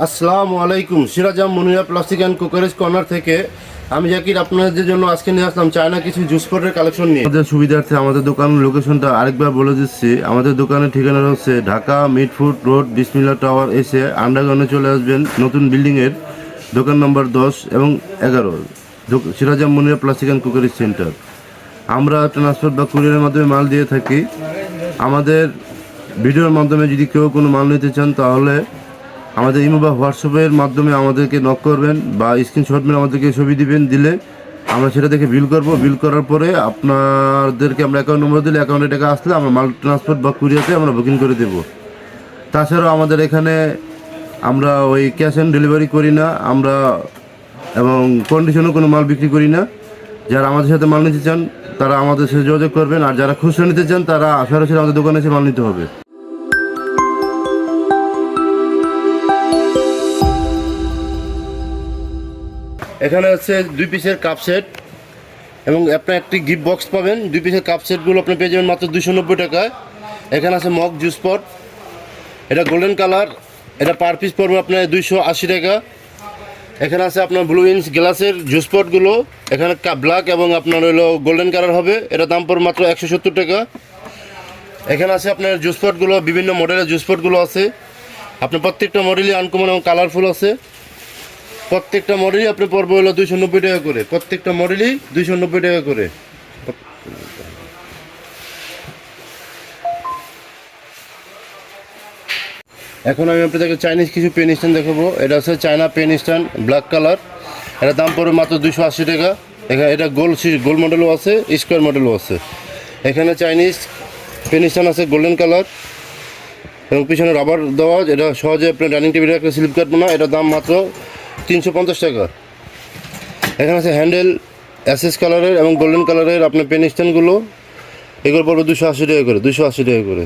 আসসালামু আলাইকুম। Sirajam Munia plastic and cookware corner থেকে আমি জাকির, আপনাদের জন্য আজকে নিয়ে আসলাম চায়না কিছু জুস পটের কালেকশন নিয়ে। আমাদের সুবিধার্থে আমাদের দোকানের লোকেশনটা আরেকবার বলে দিচ্ছি। আমাদের দোকানের ঠিকানা হচ্ছে Dhaka Mitford road Bismillah tower এসে আন্ডারগ্রাউন্ডে চলে আসবেন নতুন বিল্ডিংয়ের দোকান নম্বর দশ এবং এগারো Sirajam Munia plastic and cookware centre আমরা ট্রান্সপোর্ট বা কুরিয়ারের মাধ্যমে মাল দিয়ে থাকি। আমাদের ভিডিওর মাধ্যমে যদি কেউ কোনো মাল নিতে চান তাহলে আমাদের ইমো বা হোয়াটসঅ্যাপের মাধ্যমে আমাদেরকে নক করবেন বা স্ক্রিনশট মেরে আমাদেরকে ছবি দিবেন, দিলে আমরা সেটা দেখে বিল করব। বিল করার পরে আপনাদেরকে আমরা অ্যাকাউন্ট নম্বর দিলে অ্যাকাউন্টে টাকা আসলে আমরা মাল ট্রান্সপোর্ট বা কুরিয়াতে আমরা বুকিং করে দেব। তাছাড়াও আমাদের এখানে আমরা ওই ক্যাশ অন ডেলিভারি করি না, আমরা এবং কন্ডিশনও কোনো মাল বিক্রি করি না। যারা আমাদের সাথে মাল নিতে চান, তারা আমাদের সাথে যোগাযোগ করবেন, আর যারা খুচরো নিতে চান, তারা সরাসরি আমাদের দোকানে এসে মাল নিতে হবে। এখানে হচ্ছে দুই পিসের কাপ সেট এবং আপনার একটি গিফট বক্স পাবেন। দুই পিসের কাপ সেটগুলো আপনি পেয়ে যাবেন মাত্র দুশো নব্বই টাকায়। এখানে আছে মগ জুস পট এটা গোল্ডেন কালার এটা পার পিস পড়বে আপনার দুইশো আশি টাকা। এখানে আছে আপনার ব্লু ইন্স গ্লাসের জুস পটগুলো এখানে ব্ল্যাক এবং আপনার হলো গোল্ডেন কালার হবে। এটা দাম পড়বে মাত্র একশো সত্তর টাকা। এখানে আছে আপনার জুস পটগুলো বিভিন্ন মডেলের জুস পটগুলো আছে। আপনার প্রত্যেকটা মডেলই আনকমন এবং কালারফুল আছে। প্রত্যেকটা মডেলই আপনি পড়বে হলো দুইশো নব্বই টাকা করে। প্রত্যেকটা মডেলই দুইশো নব্বই টাকা করে। এখন আমি আপনাদেরকে চাইনিজ কিছু পেন স্ট্যান্ড দেখাবো। এটা হচ্ছে China pen stand black colour এটার দাম পড়বে মাত্র দুশো আশি টাকা। এখানে এটা গোল গোল মডেলও আছে স্কোয়ার মডেলও আছে। এখানে চাইনিজ পেন স্ট্যান্ড আছে গোল্ডেন কালার এবং পিছনে রাবার দেওয়া, এটা সহজে আপনার ডাইনিং টেবিলে একটা স্লিপ কাটবো না। এটার দাম মাত্র তিনশো পঞ্চাশ টাকা। এখানে আছে হ্যান্ডেল, অ্যাসেস কালারের এবং গোল্ডেন কালারের আপনার পেন স্ট্যান্ডগুলো, এগুলো পড়বে দুশো আশি টাকা করে, দুশো আশি টাকা করে।